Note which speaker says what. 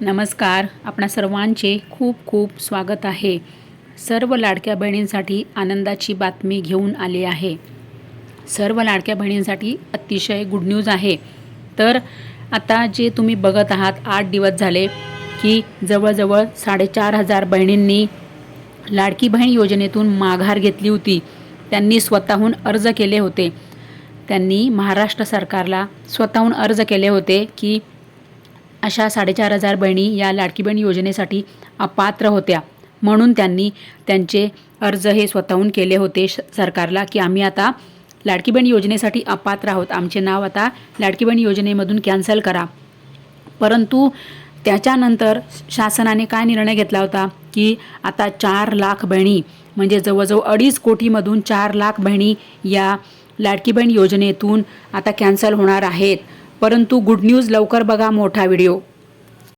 Speaker 1: नमस्कार. आपणा सर्वांचे खूप खूप स्वागत आहे. सर्व लाडक्या बहिणींसाठी आनंदाची बातमी घेऊन आली आहे. सर्व लाडक्या बहिणींसाठी अतिशय गुड न्यूज आहे. तर आता जे तुम्ही बघत आहात आठ दिवस झाले की जवळजवळ साडेचार हजार बहिणींनी लाडकी बहीण योजनेतून माघार घेतली होती. त्यांनी स्वतःहून अर्ज केले होते. त्यांनी महाराष्ट्र सरकारला स्वतःहून अर्ज केले होते की अशा साडेचार हजार बहिणी या लाडकी बहीण योजनेसाठी अपात्र होत्या. म्हणून त्यांनी त्यांचे अर्ज हे स्वतःहून केले होते श सरकारला की आम्ही आता लाडकी बहीण योजनेसाठी अपात्र आहोत. आमचे नाव आता लाडकी बहीण योजनेमधून कॅन्सल करा. परंतु त्याच्यानंतर शासनाने काय निर्णय घेतला होता? की आता चार लाख बहिणी म्हणजे जवळजवळ अडीच कोटीमधून चार लाख बहिणी या लाडकी बहीण योजनेतून आता कॅन्सल होणार आहेत. परंतु गुड न्यूज लवकर बघा मोठा व्हिडिओ.